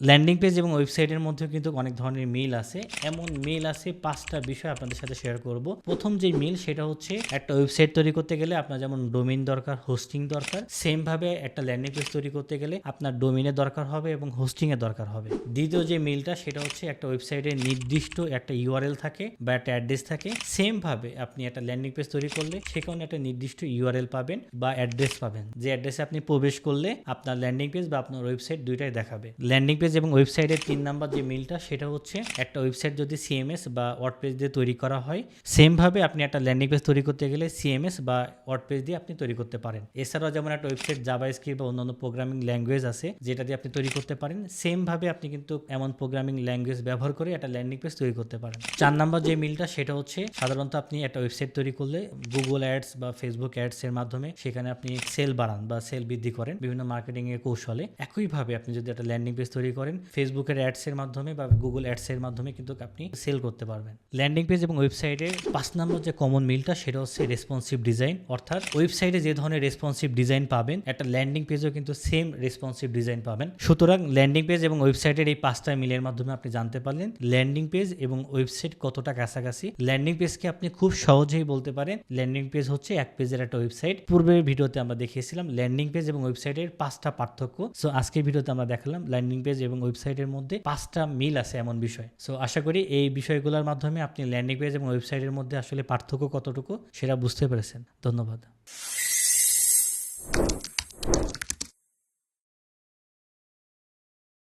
Landing page এবং ওয়েবসাইটের মধ্যে কিন্তু অনেক ধরনের মিল আছে। এমন মিল আছে, পাঁচটা বিষয় আপনাদের সাথে শেয়ার করব। প্রথম যে মিল সেটা হচ্ছে একটা ওয়েবসাইট তৈরি করতে গেলে আপনার যেমন ডোমিন দরকার হোস্টিং দরকার সেম ভাবে একটা ল্যান্ডিং পেজ তৈরি করতে গেলে আপনার ডোমিনের দরকার হবে এবং হোস্টিং এর দরকার হবে। দ্বিতীয় যে মিলটা সেটা হচ্ছে একটা ওয়েবসাইটে নির্দিষ্ট একটা ইউআরএল থাকে বা একটা অ্যাড্রেস থাকে। সেম ভাবে আপনি একটা ল্যান্ডিং পেজ তৈরি করলে সেখানে একটা নির্দিষ্ট ইউআরএল পাবেন বা অ্যাড্রেস পাবেন। যে অ্যাড্রেসে আপনি প্রবেশ করলে আপনার ল্যান্ডিং পেজ বা আপনার ওয়েবসাইট দুইটাই দেখাবে। ল্যান্ডিং পেজ এবং ওয়েবসাইটের তিন নাম্বার যে মিলটা সেটা হচ্ছে একটা ওয়েবসাইট যদি সিএমএস বা ওয়ার্ড পেজ দিয়ে তৈরি করা হয় সেম ভাবে আপনি একটা ল্যান্ডিং পেজ তৈরি করতে গেলে সিএমএস বা ওয়ার্ড পেজ দিয়ে আপনি তৈরি করতে পারেন। এছাড়াও যেমন একটা ওয়েবসাইট জাভা স্ক্রিপ্ট বা অন্যান্য প্রোগ্রামিং ল্যাঙ্গুয়েজ আছে, যেটা দিয়ে আপনি তৈরি করতে পারেন সেম ভাবে আপনি কিন্তু এমন প্রোগ্রামিং ল্যাঙ্গুয়েজ ব্যবহার করে একটা ল্যান্ডিং পেজ তৈরি করতে পারেন। চার নাম্বার যে মিলটা সেটা হচ্ছে সাধারণত আপনি একটা ওয়েবসাইট তৈরি করলে গুগল অ্যাডস বা ফেসবুক অ্যাডস এর মাধ্যমে সেখানে আপনি সেল বাড়ান বা সেল বৃদ্ধি করেন বিভিন্ন মার্কেটিং এর কৌশলে। একইভাবে আপনি যদি একটা ল্যান্ডিং পেজ তৈরি করেন ফেসবুকের অ্যাডসের মাধ্যমে বা গুগল অ্যাডসের মাধ্যমে কিন্তু আপনি সেল করতে পারবেন। ল্যান্ডিং পেজ এবং ওয়েবসাইটের পাঁচ নম্বর যে কমন মিলটা সেটা হচ্ছে রেসপন্সিভ ডিজাইন অর্থাৎ ওয়েবসাইটে যে ধরনের রেসপন্সিভ ডিজাইন পাবেন, একটা ল্যান্ডিং পেজেও কিন্তু সেম রেসপন্সিভ ডিজাইন পাবেন। সুতরাং ল্যান্ডিং পেজ এবং ওয়েবসাইটের এই পাঁচটা মিলের মাধ্যমে আপনি জানতে পারলেন ল্যান্ডিং পেজ এবং ওয়েবসাইট কতটা কাছাকাছি। ল্যান্ডিং পেজকে আপনি খুব সহজেই বলতে পারেন ল্যান্ডিং পেজ হচ্ছে এক পেজের একটা ওয়েবসাইট পূর্বের ভিডিওতে আমরা দেখিয়েছিলাম ল্যান্ডিং পেজ এবং ওয়েবসাইটের পাঁচটা পার্থক্য। সো আজকের ভিডিওতে আমরা দেখালাম ল্যান্ডিং পেজ এবং ওয়েবসাইটের মধ্যে পাঁচটা মিল আছে এমন বিষয়। সো আশা করি এই বিষয়গুলোর মাধ্যমে আপনি ল্যান্ডিং পেজ এবং ওয়েবসাইটের মধ্যে আসলে পার্থক্য কতটুকু সেটা বুঝতে পেরেছেন। ধন্যবাদ।